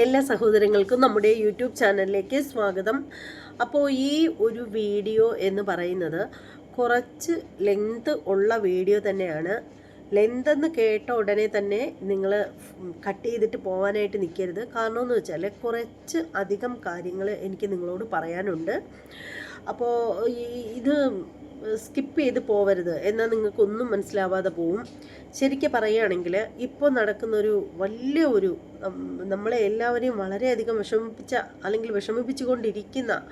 എല്ലാ സഹോദരങ്ങൾക്കും നമ്മുടെ യൂട്യൂബ് ചാനലിലേക്ക് സ്വാഗതം. അപ്പോൾ ഈ ഒരു വീഡിയോ എന്ന് പറയുന്നത് കുറച്ച് ലെങ്ത് ഉള്ള വീഡിയോ തന്നെയാണ്. ലെങ്ത് എന്ന് കേട്ട ഉടനെ തന്നെ നിങ്ങൾ കട്ട് ചെയ്തിട്ട് പോകാനായിട്ട് നിൽക്കരുത് കാരണം എന്ന് വെച്ചാൽ കുറച്ച് അധികം കാര്യങ്ങൾ എനിക്ക് നിങ്ങളോട് പറയാനുണ്ട്. അപ്പോൾ ഈ ഇത് സ്കിപ്പ് ചെയ്ത് പോവരുത് എന്നാൽ നിങ്ങൾക്കൊന്നും മനസ്സിലാവാതെ പോവും. ശരിക്കും പറയുകയാണെങ്കിൽ ഇപ്പോൾ നടക്കുന്നൊരു വലിയ ഒരു നമ്മളെ എല്ലാവരെയും വളരെയധികം വിഷമിപ്പിച്ച അല്ലെങ്കിൽ വിഷമിപ്പിച്ചുകൊണ്ടിരിക്കുന്ന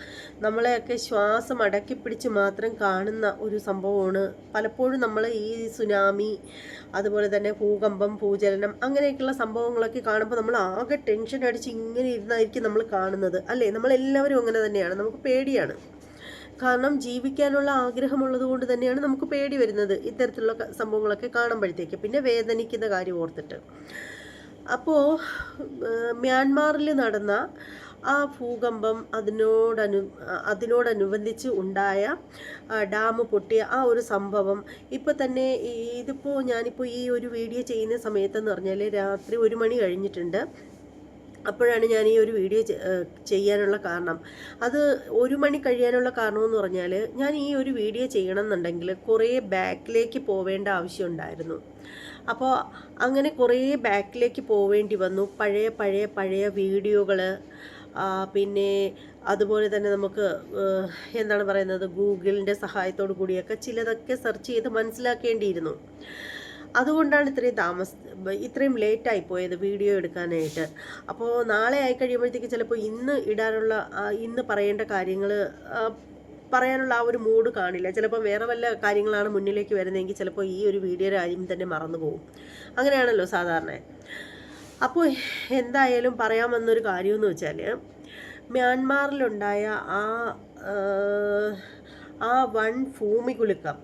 നമ്മളെയൊക്കെ ശ്വാസം അടക്കി പിടിച്ച് മാത്രം കാണുന്ന ഒരു സംഭവമാണ് പലപ്പോഴും നമ്മൾ ഈ സുനാമി അതുപോലെ തന്നെ ഭൂകമ്പം ഭൂചലനം അങ്ങനെയൊക്കെയുള്ള സംഭവങ്ങളൊക്കെ കാണുമ്പോൾ നമ്മൾ ആകെ ടെൻഷൻ അടിച്ച് ഇങ്ങനെ ഇരുന്നായിരിക്കും നമ്മൾ കാണുന്നത്. അല്ലേ? നമ്മളെല്ലാവരും അങ്ങനെ തന്നെയാണ്. നമുക്ക് പേടിയാണ്. കാരണം ജീവിക്കാനുള്ള ആഗ്രഹമുള്ളത് കൊണ്ട് തന്നെയാണ് നമുക്ക് പേടി വരുന്നത് ഇത്തരത്തിലുള്ള സംഭവങ്ങളൊക്കെ കാണുമ്പോഴത്തേക്ക്. പിന്നെ വേദനിക്കുന്ന കാര്യം ഓർത്തിട്ട്. അപ്പോൾ മ്യാൻമാറിൽ നടന്ന ആ ഭൂകമ്പം അതിനോടനു അതിനോടനുബന്ധിച്ച് ഉണ്ടായ ഡാം പൊട്ടിയ ആ ഒരു സംഭവം ഇപ്പോൾ തന്നെ ഇതിപ്പോൾ ഞാനിപ്പോൾ ഈ ഒരു വീഡിയോ ചെയ്യുന്ന സമയത്തെന്ന് പറഞ്ഞാൽ രാത്രി ഒരു മണി കഴിഞ്ഞിട്ടുണ്ട്. അപ്പോഴാണ് ഞാൻ ഈ ഒരു വീഡിയോ ചെയ്യാനുള്ള കാരണം. അത് ഒരു മണി കഴിയാനുള്ള കാരണമെന്ന് പറഞ്ഞാൽ ഞാൻ ഈ ഒരു വീഡിയോ ചെയ്യണം എന്നുണ്ടെങ്കിൽ കുറേ ബാക്കിലേക്ക് പോവേണ്ട ആവശ്യമുണ്ടായിരുന്നു. അപ്പോൾ അങ്ങനെ കുറേ ബാക്കിലേക്ക് പോവേണ്ടി വന്നു. പഴയ പഴയ പഴയ വീഡിയോകൾ പിന്നെ അതുപോലെ തന്നെ നമുക്ക് എന്താണ് പറയുന്നത് ഗൂഗിളിന്റെ സഹായത്തോടു കൂടിയൊക്കെ ചിലതൊക്കെ സെർച്ച് ചെയ്ത് മനസ്സിലാക്കേണ്ടിയിരുന്നു. അതുകൊണ്ടാണ് ഇത്രയും താമസ ഇത്രയും ലേറ്റായി പോയത് വീഡിയോ എടുക്കാനായിട്ട്. അപ്പോൾ നാളെ ആയി കഴിയുമ്പോഴത്തേക്ക് ചിലപ്പോൾ ഇന്ന് ഇടാനുള്ള ഇന്ന് പറയേണ്ട കാര്യങ്ങൾ പറയാനുള്ള ആ ഒരു മൂഡ് കാണില്ല. ചിലപ്പോൾ വേറെ വല്ല കാര്യങ്ങളാണ് മുന്നിലേക്ക് വരുന്നതെങ്കിൽ ചിലപ്പോൾ ഈ ഒരു വീഡിയോ കാര്യം തന്നെ മറന്നു പോകും. അങ്ങനെയാണല്ലോ സാധാരണ. അപ്പോൾ എന്തായാലും പറയാൻ വന്നൊരു കാര്യമെന്ന് വെച്ചാൽ മ്യാൻമാറിലുണ്ടായ ആ, ആ വൺ ഭൂമികുലുക്കം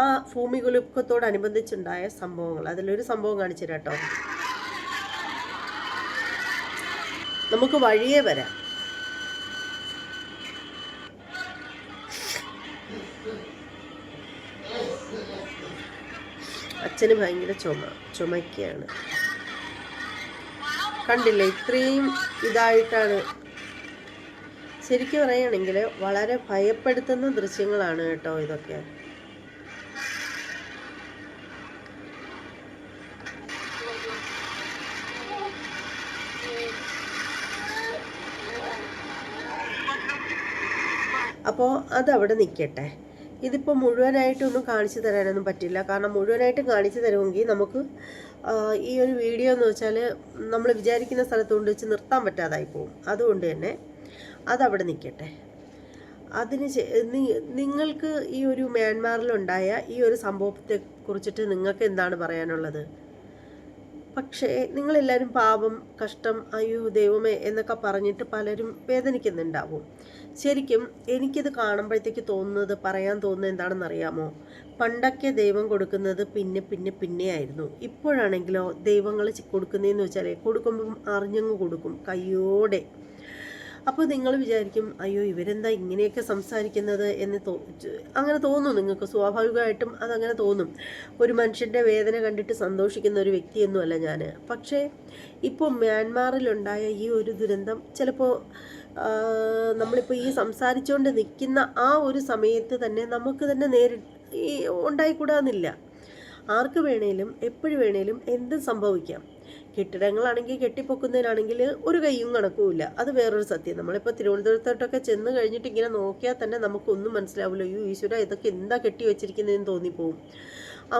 ആ ഭൂമികുലുക്കത്തോടനുബന്ധിച്ചുണ്ടായ സംഭവങ്ങൾ. അതിലൊരു സംഭവം കാണിച്ചു കേട്ടോ. നമുക്ക് വഴിയേ വരാം. അച്ഛന് ഭയങ്കര ചുമ ചുമയ്ക്കാണ് കണ്ടില്ലേ ഇത്രയും ഇതായിട്ടാണ്. ശരിക്കും പറയുകയാണെങ്കിൽ വളരെ ഭയപ്പെടുത്തുന്ന ദൃശ്യങ്ങളാണ് കേട്ടോ ഇതൊക്കെ. അപ്പോൾ അതവിടെ നിൽക്കട്ടെ ഇതിപ്പോൾ മുഴുവനായിട്ടൊന്നും കാണിച്ചു തരാനൊന്നും പറ്റില്ല. കാരണം മുഴുവനായിട്ടും കാണിച്ചു തരുമെങ്കിൽ നമുക്ക് ഈ ഒരു വീഡിയോ എന്ന് വെച്ചാൽ നമ്മൾ വിചാരിക്കുന്ന സ്ഥലത്തുകൊണ്ട് വെച്ച് നിർത്താൻ പറ്റാതായി പോകും അതുകൊണ്ട് തന്നെ അതവിടെ നിൽക്കട്ടെ അതിന് നിങ്ങൾക്ക് ഈ ഒരു മ്യാൻമാറിലുണ്ടായ ഈ ഒരു സംഭവത്തെ കുറിച്ചിട്ട് നിങ്ങൾക്ക് എന്താണ് പറയാനുള്ളത്? പക്ഷേ നിങ്ങളെല്ലാവരും പാപം കഷ്ടം അയ്യോ ദൈവമേ എന്നൊക്കെ പറഞ്ഞിട്ട് പലരും വേദനിക്കുന്നുണ്ടാവും. ശരിക്കും എനിക്കിത് കാണുമ്പോഴത്തേക്ക് തോന്നുന്നത് പറയാൻ തോന്നുന്നത് എന്താണെന്നറിയാമോ? പണ്ടൊക്കെ ദൈവം കൊടുക്കുന്നത് പിന്നെ പിന്നെ പിന്നെ ആയിരുന്നു. ഇപ്പോഴാണെങ്കിലോ ദൈവങ്ങൾ കൊടുക്കുന്നതെന്ന് വെച്ചാൽ കൊടുക്കുമ്പം അറിഞ്ഞങ്ങ് കൊടുക്കും കയ്യോടെ. അപ്പോൾ നിങ്ങൾ വിചാരിക്കും അയ്യോ ഇവരെന്താ ഇങ്ങനെയൊക്കെ സംസാരിക്കുന്നത്? എന്ന് തോ അങ്ങനെ തോന്നും നിങ്ങൾക്ക്. സ്വാഭാവികമായിട്ടും അതങ്ങനെ തോന്നും. ഒരു മനുഷ്യന്റെ വേദന കണ്ടിട്ട് സന്തോഷിക്കുന്ന ഒരു വ്യക്തിയൊന്നുമല്ല ഞാൻ പക്ഷേ ഇപ്പോൾ മ്യാൻമാറിലുണ്ടായ ഈ ഒരു ദുരന്തം ചിലപ്പോൾ നമ്മളിപ്പോൾ ഈ സംസാരിച്ചുകൊണ്ട് നിൽക്കുന്ന ആ ഒരു സമയത്ത് തന്നെ നമുക്ക് തന്നെ നേരി ഉണ്ടായിക്കൂടാന്നില്ല. ആർക്ക് വേണേലും എപ്പോഴും വേണേലും എന്തും സംഭവിക്കാം. കെട്ടിടങ്ങളാണെങ്കിൽ കെട്ടിപ്പൊക്കുന്നതിനാണെങ്കിൽ ഒരു കയ്യും കണക്കുമില്ല അത് വേറൊരു സത്യം. നമ്മളിപ്പോൾ തിരുവനന്തപുരത്തോട്ടൊക്കെ ചെന്ന് കഴിഞ്ഞിട്ട് ഇങ്ങനെ നോക്കിയാൽ തന്നെ നമുക്കൊന്നും മനസ്സിലാവില്ല അയ്യോ ഈശ്വര ഇതൊക്കെ എന്താ കെട്ടി വെച്ചിരിക്കുന്നതെന്ന് തോന്നിപ്പോവും.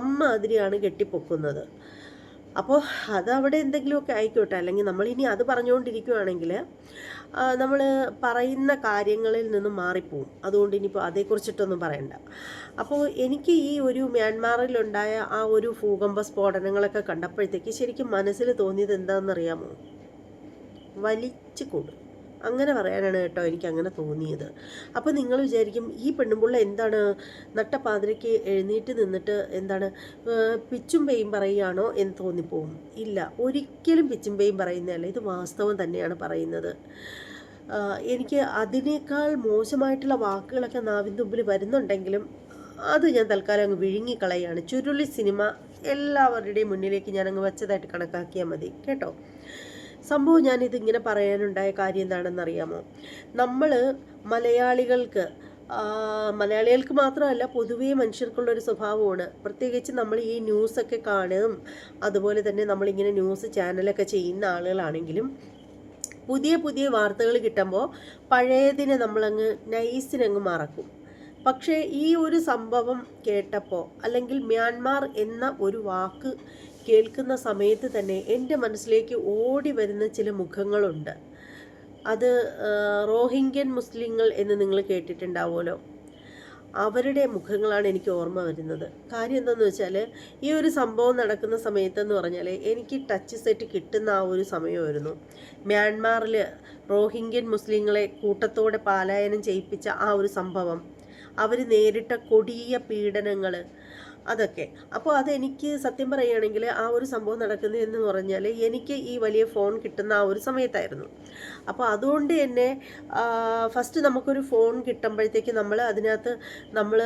അമ്മ അതിരിയാണ് കെട്ടിപ്പൊക്കുന്നത്. അപ്പോൾ അതവിടെ എന്തെങ്കിലുമൊക്കെ ആയിക്കോട്ടെ. അല്ലെങ്കിൽ നമ്മളിനി അത് പറഞ്ഞുകൊണ്ടിരിക്കുകയാണെങ്കിൽ നമ്മൾ പറയുന്ന കാര്യങ്ങളിൽ നിന്നും മാറിപ്പോവും. അതുകൊണ്ട് ഇനിയിപ്പോൾ അതേക്കുറിച്ചിട്ടൊന്നും പറയണ്ട. അപ്പോൾ എനിക്ക് ഈ ഒരു മ്യാൻമാറിലുണ്ടായ ആ ഒരു ഭൂകമ്പ സ്ഫോടനങ്ങളൊക്കെ കണ്ടപ്പോഴത്തേക്ക് ശരിക്കും മനസ്സിൽ തോന്നിയത് എന്താണെന്നറിയാമോ? വലിച്ചു കൊടു. അങ്ങനെ പറയാനാണ് കേട്ടോ എനിക്ക് അങ്ങനെ തോന്നിയത്. അപ്പോൾ നിങ്ങൾ വിചാരിക്കും ഈ പെണ്ണുമ്പുള്ള എന്താണ് നട്ടപ്പാതിരയ്ക്ക് എഴുന്നേറ്റ് നിന്നിട്ട് എന്താണ് പിച്ചും പേയും പറയുകയാണോ എന്ന് തോന്നിപ്പോവും. ഇല്ല ഒരിക്കലും പിച്ചും പേയും പറയുന്നതല്ല ഇത് വാസ്തവം തന്നെയാണ് പറയുന്നത്. എനിക്ക് അതിനേക്കാൾ മോശമായിട്ടുള്ള വാക്കുകളൊക്കെ നാവിൻ തുമ്പിൽ വരുന്നുണ്ടെങ്കിലും അത് ഞാൻ തൽക്കാലം അങ്ങ് വിഴുങ്ങിക്കളയാണ്. ചുരുളി സിനിമ എല്ലാവരുടെയും മുന്നിലേക്ക് ഞാൻ അങ്ങ് വെച്ചതായിട്ട് കണക്കാക്കിയാൽ മതി. കേട്ടോ? സംഭവം ഞാനിത് ഇങ്ങനെ പറയാനുണ്ടായ കാര്യം എന്താണെന്നറിയാമോ? നമ്മൾ മലയാളികൾക്ക് മലയാളികൾക്ക് മാത്രമല്ല പൊതുവേ മനുഷ്യർക്കുള്ളൊരു സ്വഭാവമാണ്. പ്രത്യേകിച്ച് നമ്മൾ ഈ ന്യൂസൊക്കെ കാണും. അതുപോലെ തന്നെ നമ്മളിങ്ങനെ ന്യൂസ് ചാനലൊക്കെ ചെയ്യുന്ന ആളുകളാണെങ്കിലും പുതിയ പുതിയ വാർത്തകൾ കിട്ടുമ്പോൾ പഴയതിനെ നമ്മളങ്ങ് നൈസിനങ്ങ് മറക്കും. പക്ഷേ ഈ ഒരു സംഭവം കേട്ടപ്പോൾ അല്ലെങ്കിൽ മ്യാൻമാർ എന്ന ഒരു വാക്ക് കേൾക്കുന്ന സമയത്ത് തന്നെ എന്റെ മനസ്സിലേക്ക് ഓടി വരുന്ന ചില മുഖങ്ങളുണ്ട്. അത് റോഹിംഗ്യൻ മുസ്ലിങ്ങൾ എന്ന് നിങ്ങൾ കേട്ടിട്ടുണ്ടാവുമല്ലോ. അവരുടെ മുഖങ്ങളാണ് എനിക്ക് ഓർമ്മ വരുന്നത്. കാര്യം എന്താണെന്ന് വെച്ചാൽ ഈ ഒരു സംഭവം നടക്കുന്ന സമയത്തെന്ന് പറഞ്ഞാൽ എനിക്ക് ടച്ച് സെറ്റ് കിട്ടുന്ന ആ ഒരു സമയമായിരുന്നു. മ്യാൻമാറിൽ റോഹിംഗ്യൻ മുസ്ലിങ്ങളെ കൂട്ടത്തോടെ പാലായനം ചെയ്യിപ്പിച്ച ആ ഒരു സംഭവം. അവർ നേരിട്ട കൊടിയ പീഡനങ്ങൾ അതൊക്കെ. അപ്പോൾ അതെനിക്ക് സത്യം പറയുകയാണെങ്കിൽ ആ ഒരു സംഭവം നടക്കുന്നു എന്ന് പറഞ്ഞാൽ എനിക്ക് ഈ വലിയ ഫോൺ കിട്ടുന്ന ആ ഒരു സമയത്തായിരുന്നു. അപ്പോൾ അതുകൊണ്ട് തന്നെ ഫസ്റ്റ് നമുക്കൊരു ഫോൺ കിട്ടുമ്പോഴത്തേക്ക് നമ്മൾ അതിനകത്ത് നമ്മൾ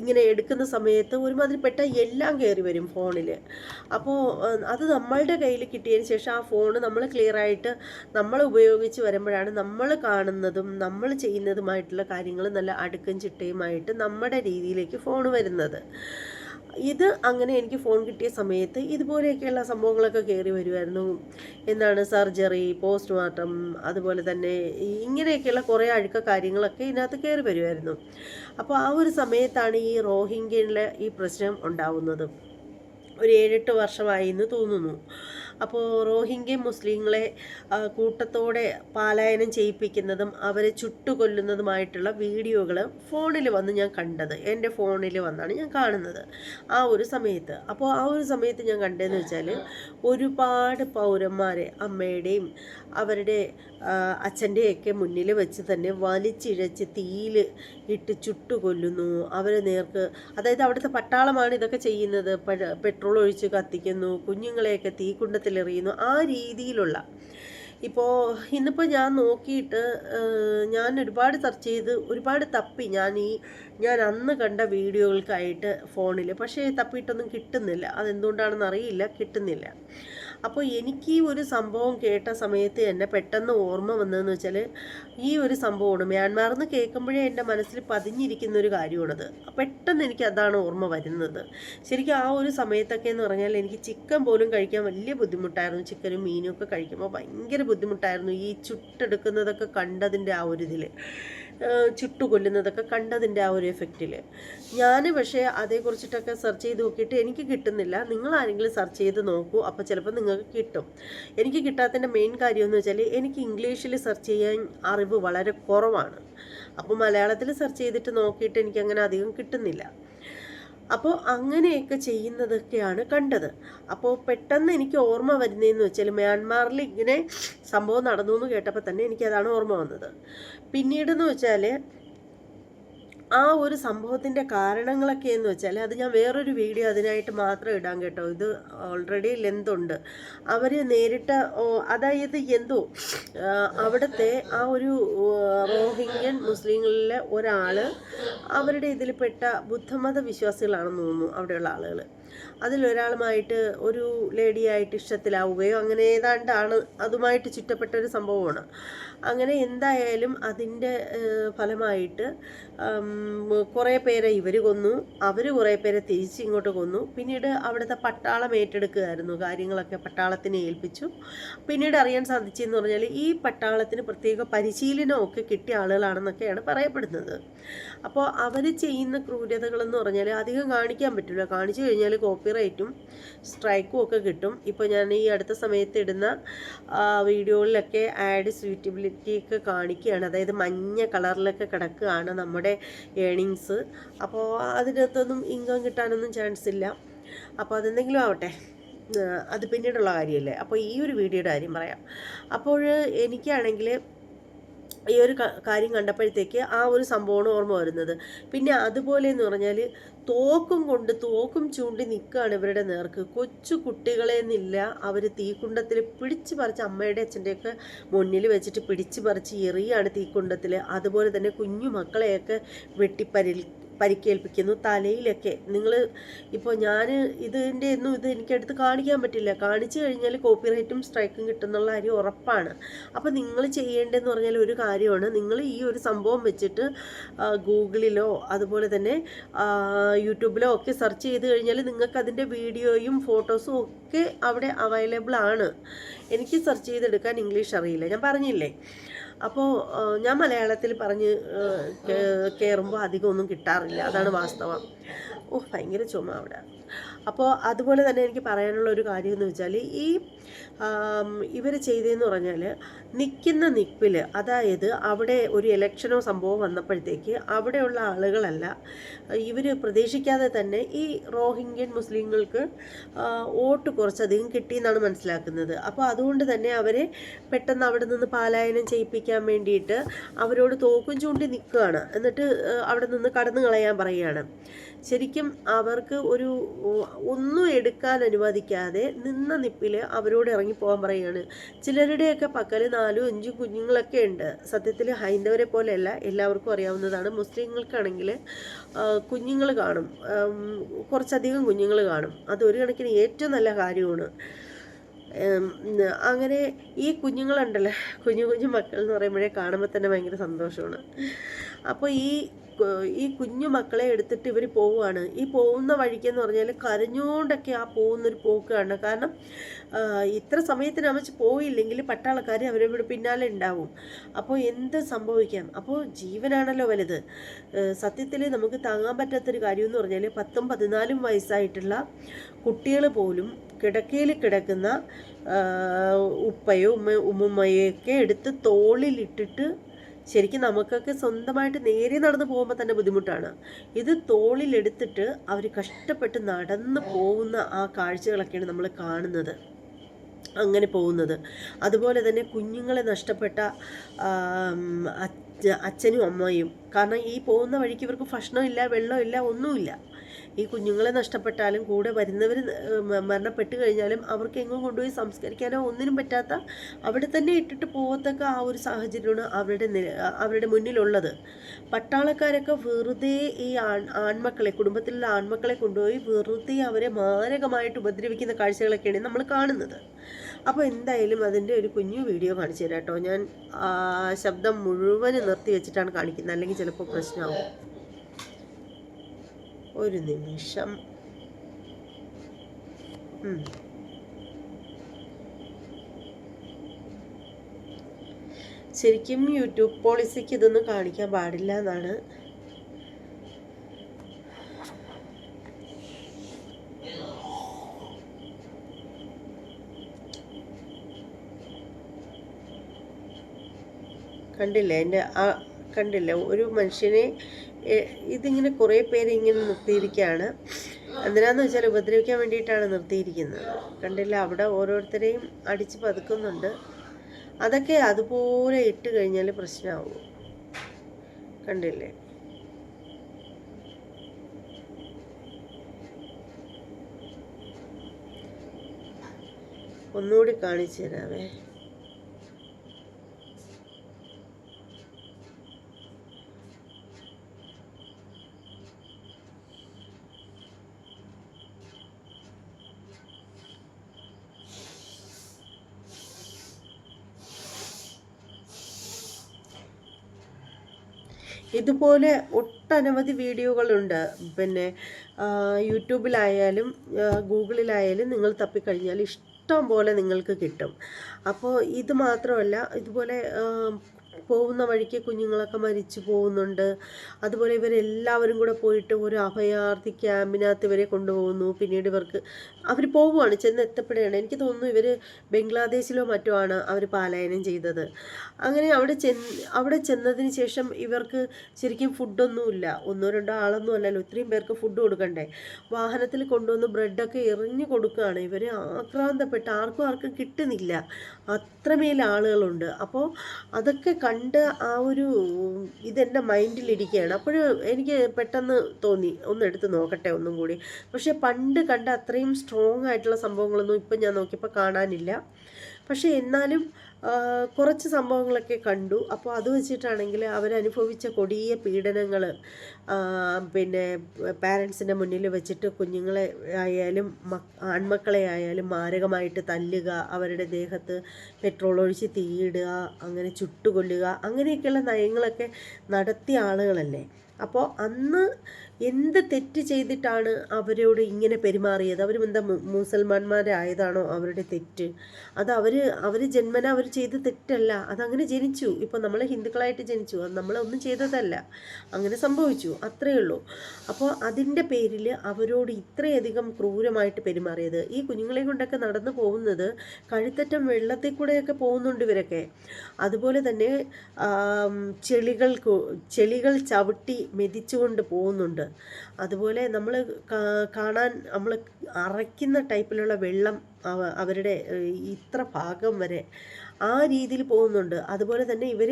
ഇങ്ങനെ എടുക്കുന്ന സമയത്ത് ഒരുമാതിരിപ്പെട്ട എല്ലാം കയറി വരും ഫോണിൽ അപ്പോൾ അത് നമ്മളുടെ കയ്യിൽ കിട്ടിയതിന് ശേഷം ആ ഫോൺ നമ്മൾ ക്ലിയറായിട്ട് നമ്മൾ ഉപയോഗിച്ച് വരുമ്പോഴാണ് നമ്മൾ കാണുന്നതും നമ്മൾ ചെയ്യുന്നതുമായിട്ടുള്ള കാര്യങ്ങൾ നല്ല അടുക്കും ചിട്ടയുമായിട്ട് നമ്മുടെ രീതിയിലേക്ക് ഫോൺ വരുന്നത്. ഇത് അങ്ങനെ എനിക്ക് ഫോൺ കിട്ടിയ സമയത്ത് ഇതുപോലെയൊക്കെയുള്ള സംഭവങ്ങളൊക്കെ കയറി വരുമായിരുന്നു എന്താണ് സർജറി പോസ്റ്റ്മോർട്ടം അതുപോലെ തന്നെ ഇങ്ങനെയൊക്കെയുള്ള കുറേ അഴുക്ക കാര്യങ്ങളൊക്കെ ഇതിനകത്ത് കയറി വരുമായിരുന്നു അപ്പോൾ ആ ഒരു സമയത്താണ് ഈ റോഹിംഗ്യയിലെ ഈ പ്രശ്നം ഉണ്ടാവുന്നത്. ഒരു ഏഴെട്ട് വർഷമായി എന്ന് തോന്നുന്നു. അപ്പോൾ റോഹിംഗ്യ മുസ്ലിങ്ങളെ കൂട്ടത്തോടെ പാലായനം ചെയ്യിപ്പിക്കുന്നതും അവരെ ചുട്ടുകൊല്ലുന്നതുമായിട്ടുള്ള വീഡിയോകൾ ഫോണിൽ വന്ന് ഞാൻ കണ്ടത്. എന്റെ ഫോണിൽ വന്നാണ് ഞാൻ കാണുന്നത് ആ ഒരു സമയത്ത്. അപ്പോൾ ആ ഒരു സമയത്ത് ഞാൻ കണ്ടതെന്ന് വെച്ചാൽ ഒരുപാട് പൗരന്മാരെ അമ്മയുടെയും അവരുടെ അച്ഛന്റെയൊക്കെ മുന്നിൽ വെച്ച് തന്നെ വലിച്ചിഴച്ച് തീയിൽ ഇട്ട് ചുട്ടുകൊല്ലുന്നു. അവരെ നേർക്ക് അതായത് അവിടുത്തെ പട്ടാളമാണ് ഇതൊക്കെ ചെയ്യുന്നത്. പെട്രോൾ ഒഴിച്ച് കത്തിക്കുന്നു. കുഞ്ഞുങ്ങളെയൊക്കെ തീക്കുണ്ടത്തിലെറിയുന്നു ആ രീതിയിലുള്ള. ഇപ്പോൾ ഇന്നിപ്പോൾ ഞാൻ നോക്കിയിട്ട് ഞാൻ ഒരുപാട് സെർച്ച് ചെയ്ത് ഒരുപാട് തപ്പി. ഞാൻ ഈ ഞാൻ അന്ന് കണ്ട വീഡിയോകൾക്കായിട്ട് ഫോണിൽ പക്ഷേ തപ്പിയിട്ടൊന്നും കിട്ടുന്നില്ല. അതെന്തുകൊണ്ടാണെന്ന് അറിയില്ല. കിട്ടുന്നില്ല. അപ്പോൾ എനിക്ക് ഈ ഒരു സംഭവം കേട്ട സമയത്ത് തന്നെ പെട്ടെന്ന് ഓർമ്മ വന്നതെന്ന് വെച്ചാൽ ഈ ഒരു സംഭവമാണ്. മ്യാൻമാർ എന്ന് കേൾക്കുമ്പോഴേ എന്റെ മനസ്സിൽ പതിഞ്ഞിരിക്കുന്ന ഒരു കാര്യമാണത്. പെട്ടെന്ന് എനിക്ക് അതാണ് ഓർമ്മ വരുന്നത്. ശരിക്കും ആ ഒരു സമയത്തൊക്കെ എന്ന് പറഞ്ഞാൽ എനിക്ക് ചിക്കൻ പോലും കഴിക്കാൻ വലിയ ബുദ്ധിമുട്ടായിരുന്നു. ചിക്കനും മീനും ഒക്കെ കഴിക്കുമ്പോൾ ഭയങ്കര ബുദ്ധിമുട്ടായിരുന്നു ഈ ചുട്ടെടുക്കുന്നതൊക്കെ കണ്ടതിന്റെ ആ ഒരു ഇതിൽ. ചുട്ടു കൊല്ലുന്നതൊക്കെ കണ്ടതിന്റെ ആ ഒരു എഫക്റ്റിൽ ഞാൻ പക്ഷേ അതേക്കുറിച്ചിട്ടൊക്കെ സെർച്ച് ചെയ്ത് നോക്കിയിട്ട് എനിക്ക് കിട്ടുന്നില്ല. നിങ്ങൾ ആരെങ്കിലും സെർച്ച് ചെയ്ത് നോക്കൂ. അപ്പോൾ ചിലപ്പോൾ നിങ്ങൾക്ക് കിട്ടും. എനിക്ക് കിട്ടാത്തതിന്റെ മെയിൻ കാര്യം എന്ന് വെച്ചാൽ എനിക്ക് ഇംഗ്ലീഷിൽ സെർച്ച് ചെയ്യാൻ അറിവ് വളരെ കുറവാണ്. അപ്പോൾ മലയാളത്തിൽ സെർച്ച് ചെയ്തിട്ട് നോക്കിയിട്ട് എനിക്ക് അങ്ങനെ അധികം കിട്ടുന്നില്ല. അപ്പോൾ അങ്ങനെയൊക്കെ ചെയ്യുന്നതൊക്കെയാണ് കണ്ടത്. അപ്പോൾ പെട്ടെന്ന് എനിക്ക് ഓർമ്മ വരുന്നതെന്ന് വെച്ചാൽ മ്യാൻമാറിൽ ഇങ്ങനെ സംഭവം നടന്നു എന്ന് കേട്ടപ്പോൾ തന്നെ എനിക്കതാണ് ഓർമ്മ വന്നത്. പിന്നീടെന്ന് വെച്ചാൽ ആ ഒരു സംഭവത്തിന്റെ കാരണങ്ങളൊക്കെ എന്ന് വെച്ചാൽ അത് ഞാൻ വേറൊരു വീഡിയോ അതിനായിട്ട് മാത്രം ഇടാൻ കേട്ടോ. ഇത് ഓൾറെഡി ലെന്ത് ഉണ്ട്. അവർ നേരിട്ട അതായത് എന്തോ അവിടുത്തെ ആ ഒരു റോഹിംഗ്യൻ മുസ്ലിങ്ങളിലെ ഒരാൾ അവരുടെ ഇതിൽപ്പെട്ട ബുദ്ധമത വിശ്വാസികളാണെന്ന് തോന്നുന്നു അവിടെയുള്ള ആളുകൾ അതിലൊരാളുമായിട്ട് ഒരു ലേഡിയായിട്ട് ഇഷ്ടത്തിലാവുകയോ അങ്ങനെ ഏതാണ്ടാണ് അതുമായിട്ട് ചുറ്റപ്പെട്ട ഒരു സംഭവമാണ്. അങ്ങനെ എന്തായാലും അതിന്റെ ഫലമായിട്ട് കുറേ പേരെ ഇവർ കൊന്നു. അവർ കുറേ പേരെ തിരിച്ച് ഇങ്ങോട്ട് കൊന്നു. പിന്നീട് അവിടുത്തെ പട്ടാളം ഏറ്റെടുക്കുകയായിരുന്നു കാര്യങ്ങളൊക്കെ പട്ടാളത്തിനെ ഏൽപ്പിച്ചു. പിന്നീട് അറിയാൻ സാധിച്ചെന്ന് പറഞ്ഞാൽ ഈ പട്ടാളത്തിന് പ്രത്യേക പരിശീലനമൊക്കെ കിട്ടിയ ആളുകളാണെന്നൊക്കെയാണ് പറയപ്പെടുന്നത്. അപ്പോൾ അവർ ചെയ്യുന്ന ക്രൂരതകളെന്ന് പറഞ്ഞാൽ അധികം കാണിക്കാൻ പറ്റില്ല. കാണിച്ചു കഴിഞ്ഞാൽ കോപ്പിറൈറ്റും സ്ട്രൈക്കും ഒക്കെ കിട്ടും. ഇപ്പോൾ ഞാൻ ഈ അടുത്ത സമയത്ത് ഇടുന്ന വീഡിയോകളിലൊക്കെ ആഡ് സ്യൂറ്റബിലിറ്റി ഒക്കെ കാണിക്കുകയാണ്. അതായത് മഞ്ഞ കളറിലൊക്കെ കിടക്കുകയാണ് നമ്മുടെ ഏണിങ്സ് അപ്പോൾ അതിനകത്തൊന്നും ഇൻകം കിട്ടാനൊന്നും ചാൻസ് ഇല്ല. അപ്പോൾ അതെന്തെങ്കിലും ആവട്ടെ. അത് പിന്നീടുള്ള കാര്യമല്ലേ? അപ്പോൾ ഈ ഒരു വീഡിയോയുടെ കാര്യം പറയാം. അപ്പോൾ എനിക്കാണെങ്കിൽ ഈ ഒരു കാര്യം കണ്ടപ്പോഴത്തേക്ക് ആ ഒരു സംഭവമാണ് ഓർമ്മ വരുന്നത്. പിന്നെ അതുപോലെ എന്ന് പറഞ്ഞാൽ തോക്കും കൊണ്ട് തോക്കും ചൂണ്ടി നിൽക്കുകയാണ് ഇവരുടെ നേർക്ക്. കൊച്ചു കുട്ടികളെ എന്നില്ല അവർ തീക്കുണ്ടത്തിൽ പിടിച്ചു പറിച്ച് അമ്മയുടെ അച്ഛന്റെയൊക്കെ മുന്നിൽ വെച്ചിട്ട് പിടിച്ചു പറിച്ച് എറിയാണ് തീക്കുണ്ടത്തിൽ. അതുപോലെ തന്നെ കുഞ്ഞു മക്കളെയൊക്കെ വെട്ടിപ്പരിൽ പരിക്കേൽപ്പിക്കുന്നു തലയിലൊക്കെ. നിങ്ങൾ ഇപ്പോൾ ഞാൻ ഇതിന്റെ ഒന്നും ഇത് എനിക്കെടുത്ത് കാണിക്കാൻ പറ്റില്ല. കാണിച്ചു കഴിഞ്ഞാൽ കോപ്പിറൈറ്റും സ്ട്രൈക്കും കിട്ടുന്നുള്ള കാര്യം ഉറപ്പാണ്. അപ്പോൾ നിങ്ങൾ ചെയ്യേണ്ടതെന്ന് പറഞ്ഞാൽ ഒരു കാര്യമാണ്. നിങ്ങൾ ഈ ഒരു സംഭവം വെച്ചിട്ട് ഗൂഗിളിലോ അതുപോലെ തന്നെ യൂട്യൂബിലോ ഒക്കെ സെർച്ച് ചെയ്ത് കഴിഞ്ഞാൽ നിങ്ങൾക്ക് അതിന്റെ വീഡിയോയും ഫോട്ടോസും ഒക്കെ അവിടെ അവൈലബിൾ ആണ് എനിക്ക് സെർച്ച് ചെയ്തെടുക്കാൻ ഇംഗ്ലീഷ് അറിയില്ല. ഞാൻ പറഞ്ഞില്ലേ? അപ്പോൾ ഞാൻ മലയാളത്തിൽ പറഞ്ഞ് കയറുമ്പോൾ അധികം ഒന്നും കിട്ടാറില്ല. അതാണ് വാസ്തവം. ഓ ഭയങ്കര ചുമ അവിടെ. അപ്പോൾ അതുപോലെ തന്നെ എനിക്ക് പറയാനുള്ള ഒരു കാര്യം എന്ന് വെച്ചാൽ ഈ ഇവർ ചെയ്തതെന്ന് പറഞ്ഞാൽ നിൽക്കുന്ന നിപ്പിൽ അതായത് അവിടെ ഒരു ഇലക്ഷനോ സംഭവം വന്നപ്പോഴത്തേക്ക് അവിടെയുള്ള ആളുകളല്ല ഇവർ പ്രതീക്ഷിക്കാതെ തന്നെ ഈ റോഹിംഗ്യൻ മുസ്ലിങ്ങൾക്ക് വോട്ട് കുറച്ചധികം കിട്ടിയെന്നാണ് മനസ്സിലാക്കുന്നത്. അപ്പോൾ അതുകൊണ്ട് തന്നെ അവരെ പെട്ടെന്ന് അവിടെ നിന്ന് പാലായനം ചെയ്യിപ്പിക്കാൻ വേണ്ടിയിട്ട് അവരോട് തോക്കും ചൂണ്ടി നിൽക്കുകയാണ് എന്നിട്ട് അവിടെ നിന്ന് കടന്നു കളയാൻ പറയുകയാണ്. ശരിക്കും അവർക്ക് ഒരു ഒന്നും എടുക്കാൻ അനുവദിക്കാതെ നിന്ന നിപ്പിൽ അവരോട് ഇറങ്ങി ഇറങ്ങിപ്പോകാൻ പറയുകയാണ്. ചിലരുടെയൊക്കെ പക്കൽ നാലും അഞ്ചും കുഞ്ഞുങ്ങളൊക്കെ ഉണ്ട്. സത്യത്തിൽ ഹൈന്ദവരെ പോലെയല്ല എല്ലാവർക്കും അറിയാവുന്നതാണ്. മുസ്ലിങ്ങൾക്കാണെങ്കിൽ കുഞ്ഞുങ്ങൾ കാണും. കുറച്ചധികം കുഞ്ഞുങ്ങൾ കാണും. അതൊരു കണക്കിന് ഏറ്റവും നല്ല കാര്യമാണ്. അങ്ങനെ ഈ കുഞ്ഞുങ്ങളുണ്ടല്ലോ കുഞ്ഞു കുഞ്ഞു മക്കൾ എന്ന് പറയുമ്പോഴേ കാണുമ്പോൾ തന്നെ ഭയങ്കര സന്തോഷമാണ്. അപ്പോൾ ഈ ഈ കുഞ്ഞു മക്കളെ എടുത്തിട്ട് ഇവർ പോവുകയാണ്. ഈ പോകുന്ന വഴിക്കെന്ന് പറഞ്ഞാൽ കരഞ്ഞുകൊണ്ടൊക്കെ ആ പോകുന്നൊരു പോക്കുകയാണ് കാരണം ഇത്ര സമയത്തിന് അമ്മച്ച് പോയില്ലെങ്കിൽ പട്ടാളക്കാർ അവരവിടെ പിന്നാലെ ഉണ്ടാവും. അപ്പോൾ എന്ത് സംഭവിക്കാം? അപ്പോൾ ജീവനാണല്ലോ വലുത്. സത്യത്തിൽ നമുക്ക് താങ്ങാൻ പറ്റാത്തൊരു കാര്യം എന്ന് പറഞ്ഞാൽ പത്തും പതിനാലും വയസ്സായിട്ടുള്ള കുട്ടികൾ പോലും കിടക്കയിൽ കിടക്കുന്ന ഉപ്പയോ ഉമ്മ ഉമ്മുമ്മയൊക്കെ എടുത്ത് തോളിലിട്ടിട്ട് ശരിക്കും നമുക്കൊക്കെ സ്വന്തമായിട്ട് നേരെ നടന്നു പോകുമ്പോൾ തന്നെ ബുദ്ധിമുട്ടാണ്. ഇത് തോളിലെടുത്തിട്ട് അവർ കഷ്ടപ്പെട്ട് നടന്നു പോകുന്ന ആ കാഴ്ചകളൊക്കെയാണ് നമ്മൾ കാണുന്നത്. അങ്ങനെ പോകുന്നത്. അതുപോലെ തന്നെ കുഞ്ഞുങ്ങളെ നഷ്ടപ്പെട്ട അച്ഛനും അമ്മയും. കാരണം ഈ പോകുന്ന വഴിക്ക് ഇവർക്ക് ഭക്ഷണമില്ല വെള്ളമില്ല ഒന്നുമില്ല. ഈ കുഞ്ഞുങ്ങളെ നഷ്ടപ്പെട്ടാലും കൂടെ വരുന്നവർ മരണപ്പെട്ട് കഴിഞ്ഞാലും അവർക്ക് എങ്ങും കൊണ്ടുപോയി സംസ്കരിക്കാനോ ഒന്നിനും പറ്റാത്ത അവിടെ തന്നെ ഇട്ടിട്ട് പോകത്തക്ക ആ ഒരു സാഹചര്യമാണ് അവരുടെ അവരുടെ മുന്നിലുള്ളത്. പട്ടാളക്കാരൊക്കെ വെറുതെ ഈ ആൺ ആൺമക്കളെ കുടുംബത്തിലുള്ള ആൺമക്കളെ കൊണ്ടുപോയി വെറുതെ അവരെ മാരകമായിട്ട് ഉപദ്രവിക്കുന്ന കാഴ്ചകളൊക്കെയാണ് നമ്മൾ കാണുന്നത്. അപ്പോൾ എന്തായാലും അതിന്റെ ഒരു കുഞ്ഞു വീഡിയോ കാണിച്ചു തരാം കേട്ടോ. ഞാൻ ശബ്ദം മുഴുവൻ നിർത്തി വെച്ചിട്ടാണ് കാണിക്കുന്നത്. അല്ലെങ്കിൽ ചിലപ്പോൾ പ്രശ്നമാവും. ഒരു നിമിഷം. ശരിക്കും യൂട്യൂബ് പോളിസിക്ക് ഇതൊന്നും കാണിക്കാൻ പാടില്ല എന്നാണ്. കണ്ടില്ലേ? എന്റെ ആ കണ്ടില്ലേ? ഒരു മനുഷ്യനെ ഇതിങ്ങനെ കുറേ പേര് ഇങ്ങനെ നിർത്തിയിരിക്കുകയാണ്. എന്തിനാന്ന് വെച്ചാൽ ഉപദ്രവിക്കാൻ വേണ്ടിയിട്ടാണ് നിർത്തിയിരിക്കുന്നത്. കണ്ടില്ല അവിടെ ഓരോരുത്തരെയും അടിച്ച് പതുക്കുന്നുണ്ട്. അതൊക്കെ അതുപോലെ ഇട്ട് കഴിഞ്ഞാൽ പ്രശ്നമാവും. കണ്ടില്ലേ? ഒന്നുകൂടി കാണിച്ചു തരാവേ. ഇതുപോലെ ഒട്ടനവധി വീഡിയോകളുണ്ട്. പിന്നെ യൂട്യൂബിലായാലും ഗൂഗിളിലായാലും നിങ്ങൾ തപ്പിക്കഴിഞ്ഞാൽ ഇഷ്ടം പോലെ നിങ്ങൾക്ക് കിട്ടും. അപ്പോൾ ഇത് മാത്രമല്ല ഇതുപോലെ പോകുന്ന വഴിക്ക് കുഞ്ഞുങ്ങളൊക്കെ മരിച്ചു പോകുന്നുണ്ട്. അതുപോലെ ഇവരെല്ലാവരും കൂടെ പോയിട്ട് ഒരു അഭയാർത്ഥി ക്യാമ്പിനകത്ത് ഇവരെ കൊണ്ടുപോകുന്നു. പിന്നീട് ഇവർക്ക് അവർ പോവുകയാണ് ചെന്ന് എത്തപ്പെടുകയാണ്. എനിക്ക് തോന്നുന്നു ഇവർ ബംഗ്ലാദേശിലോ മറ്റോ ആണ് അവർ പാലായനം ചെയ്തത്. അങ്ങനെ അവിടെ ചെന്ന് അവിടെ ചെന്നതിന് ശേഷം ഇവർക്ക് ശരിക്കും ഫുഡൊന്നുമില്ല. ഒന്നോ രണ്ടോ ആളൊന്നും അല്ലല്ലോ ഇത്രയും പേർക്ക് ഫുഡ് കൊടുക്കണ്ടേ? വാഹനത്തിൽ കൊണ്ടുവന്ന് ബ്രെഡൊക്കെ എറിഞ്ഞു കൊടുക്കുകയാണ്. ഇവർ ആക്രാന്തപ്പെട്ട് ആർക്കും ആർക്കും കിട്ടുന്നില്ല. അത്രമേൽ ആളുകളുണ്ട്. അപ്പോൾ അതൊക്കെ കണ്ട് ആ ഒരു ഇതെന്റെ മൈൻഡിലിരിക്കുകയാണ്. അപ്പോൾ എനിക്ക് പെട്ടെന്ന് തോന്നി ഒന്ന് എടുത്ത് നോക്കട്ടെ ഒന്നും കൂടി. പക്ഷേ പണ്ട് കണ്ട അത്രയും സ്ട്രോങ് ആയിട്ടുള്ള സംഭവങ്ങളൊന്നും ഇപ്പം ഞാൻ നോക്കിയപ്പോൾ കാണാനില്ല. പക്ഷേ എന്നാലും കുറച്ച് സംഭവങ്ങളൊക്കെ കണ്ടു. അപ്പോൾ അത് വെച്ചിട്ടാണെങ്കിൽ അവരനുഭവിച്ച കൊടിയ പീഡനങ്ങൾ പിന്നെ പാരൻസിന്റെ മുന്നിൽ വെച്ചിട്ട് കുഞ്ഞുങ്ങളെ ആയാലും മക് ആൺമക്കളെ ആയാലും മാരകമായിട്ട് തല്ലുക അവരുടെ ദേഹത്ത് പെട്രോൾ ഒഴിച്ച് തീയിടുക അങ്ങനെ ചുട്ടുകൊല്ലുക അങ്ങനെയൊക്കെയുള്ള നയങ്ങളൊക്കെ നടത്തിയ ആളുകളല്ലേ. അപ്പോൾ അന്ന് എന്ത് തെറ്റ് ചെയ്തിട്ടാണ് അവരോട് ഇങ്ങനെ പെരുമാറിയത്? അവരും എന്താ മുസൽമാന്മാരെ മുസൽമാന്മാരായതാണോ അവരുടെ തെറ്റ്? അത് അവർ അവർ ജന്മന അവർ ചെയ്ത തെറ്റല്ല. അതങ്ങനെ ജനിച്ചു. ഇപ്പോൾ നമ്മൾ ഹിന്ദുക്കളായിട്ട് ജനിച്ചു. അത് നമ്മളൊന്നും ചെയ്തതല്ല. അങ്ങനെ സംഭവിച്ചു. അത്രയേ ഉള്ളൂ. അപ്പോൾ അതിന്റെ പേരിൽ അവരോട് ഇത്രയധികം ക്രൂരമായിട്ട് പെരുമാറിയത്. ഈ കുഞ്ഞുങ്ങളെ കൊണ്ടൊക്കെ നടന്നു പോകുന്നത് കഴുത്തറ്റം വെള്ളത്തിൽ കൂടെയൊക്കെ പോകുന്നുണ്ട് ഇവരൊക്കെ. അതുപോലെ തന്നെ ചെളികൾ ചെളികൾ ചവിട്ടി മെതിച്ചുകൊണ്ട് പോകുന്നുണ്ട്. അതുപോലെ നമ്മൾ കാണാൻ നമ്മൾ അറയ്ക്കുന്ന ടൈപ്പിലുള്ള വെള്ളം അവരുടെ ഇത്ര ഭാഗം വരെ ആ രീതിയിൽ പോകുന്നുണ്ട്. അതുപോലെ തന്നെ ഇവർ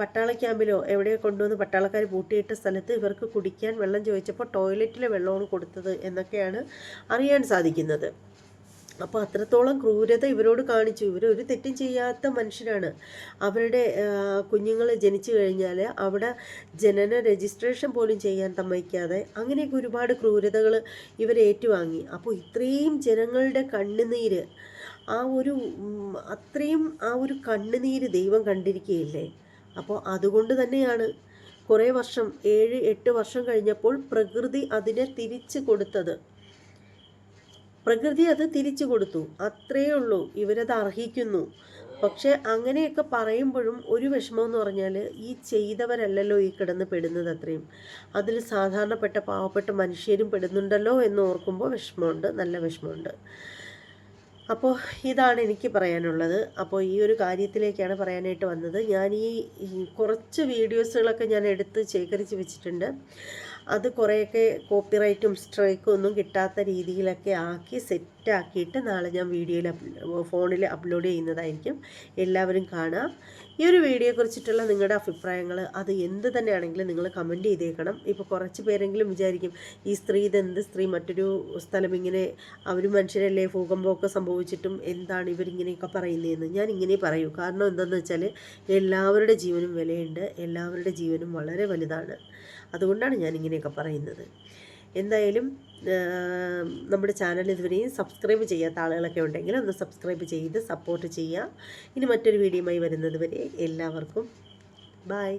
പട്ടാള ക്യാമ്പിലോ എവിടെയോ കൊണ്ടുവന്ന് പട്ടാളക്കാർ പൂട്ടിയിട്ട സ്ഥലത്ത് ഇവർക്ക് കുടിക്കാൻ വെള്ളം ചോദിച്ചപ്പോൾ ടോയ്ലറ്റിലെ വെള്ളമാണ് കൊടുത്തത് എന്നൊക്കെയാണ് അറിയാൻ സാധിക്കുന്നത്. അപ്പോൾ അത്രത്തോളം ക്രൂരത ഇവരോട് കാണിച്ചു. ഇവർ ഒരു തെറ്റും ചെയ്യാത്ത മനുഷ്യരാണ്. അവരുടെ കുഞ്ഞുങ്ങൾ ജനിച്ചു കഴിഞ്ഞാൽ അവിടെ ജനന രജിസ്ട്രേഷൻ പോലും ചെയ്യാൻ സമ്മതിക്കാതെ അങ്ങനെയൊക്കെ ഒരുപാട് ക്രൂരതകൾ ഇവർ ഏറ്റുവാങ്ങി. അപ്പോൾ ഇത്രയും ജനങ്ങളുടെ കണ്ണുനീര് ആ ഒരു അത്രയും ആ ഒരു കണ്ണുനീര് ദൈവം കണ്ടിരിക്കുകയില്ലേ? അപ്പോൾ അതുകൊണ്ട് തന്നെയാണ് കുറേ വർഷം ഏഴ് എട്ട് വർഷം കഴിഞ്ഞപ്പോൾ പ്രകൃതി അതിനെ തിരിച്ചു കൊടുത്തത്. പ്രകൃതി അത് തിരിച്ചു കൊടുത്തു. അത്രയേ ഉള്ളൂ. ഇവരത് അർഹിക്കുന്നു. പക്ഷെ അങ്ങനെയൊക്കെ പറയുമ്പോഴും ഒരു വിഷമം എന്ന് പറഞ്ഞാൽ ഈ ചെയ്തവരല്ലല്ലോ ഈ കിടന്ന് പെടുന്നത് അത്രയും. അതിൽ സാധാരണപ്പെട്ട പാവപ്പെട്ട മനുഷ്യരും പെടുന്നുണ്ടല്ലോ എന്ന് ഓർക്കുമ്പോൾ വിഷമമുണ്ട്. നല്ല വിഷമമുണ്ട്. അപ്പോൾ ഇതാണ് എനിക്ക് പറയാനുള്ളത്. അപ്പോൾ ഈ ഒരു കാര്യത്തിലേക്കാണ് പറയാനായിട്ട് വന്നത്. ഞാൻ ഈ കുറച്ച് വീഡിയോസുകളൊക്കെ ഞാൻ എടുത്ത് ശേഖരിച്ച് വെച്ചിട്ടുണ്ട്. അത് കുറേയൊക്കെ കോപ്പിറൈറ്റും സ്ട്രൈക്കും ഒന്നും കിട്ടാത്ത രീതിയിലൊക്കെ ആക്കി സെറ്റാക്കിയിട്ട് നാളെ ഞാൻ വീഡിയോയിൽ ഫോണിൽ അപ്ലോഡ് ചെയ്യുന്നതായിരിക്കും. എല്ലാവരും കാണാം. ഈ ഒരു വീഡിയോയെക്കുറിച്ചിട്ടുള്ള നിങ്ങളുടെ അഭിപ്രായങ്ങൾ അത് എന്ത് തന്നെയാണെങ്കിലും നിങ്ങൾ കമന്റ് ചെയ്തേക്കണം. ഇപ്പോൾ കുറച്ച് പേരെങ്കിലും വിചാരിക്കും ഈ സ്ത്രീ ഇതെന്ത് സ്ത്രീ? മറ്റൊരു സ്ഥലം ഇങ്ങനെ അവർ മനുഷ്യരല്ലേ? ഭൂകമ്പമൊക്കെ സംഭവിച്ചിട്ടും എന്താണ് ഇവരിങ്ങനെയൊക്കെ പറയുന്നതെന്ന് ഞാൻ ഇങ്ങനെ പറയൂ. കാരണം എന്താണെന്ന് വെച്ചാൽ എല്ലാവരുടെ ജീവനും വിലയുണ്ട്. എല്ലാവരുടെ ജീവനും വളരെ വലുതാണ്. അതുകൊണ്ടാണ് ഞാൻ ഇങ്ങനെയൊക്കെ പറയുന്നത്. എന്തായാലും നമ്മുടെ ചാനൽ ഇതുവരെയും സബ്സ്ക്രൈബ് ചെയ്യാത്ത ആളുകളൊക്കെ ഉണ്ടെങ്കിൽ ഒന്ന് സബ്സ്ക്രൈബ് ചെയ്ത് സപ്പോർട്ട് ചെയ്യുക. ഇനി മറ്റൊരു വീഡിയോയുമായി വരുന്നത് വരെ എല്ലാവർക്കും ബായ്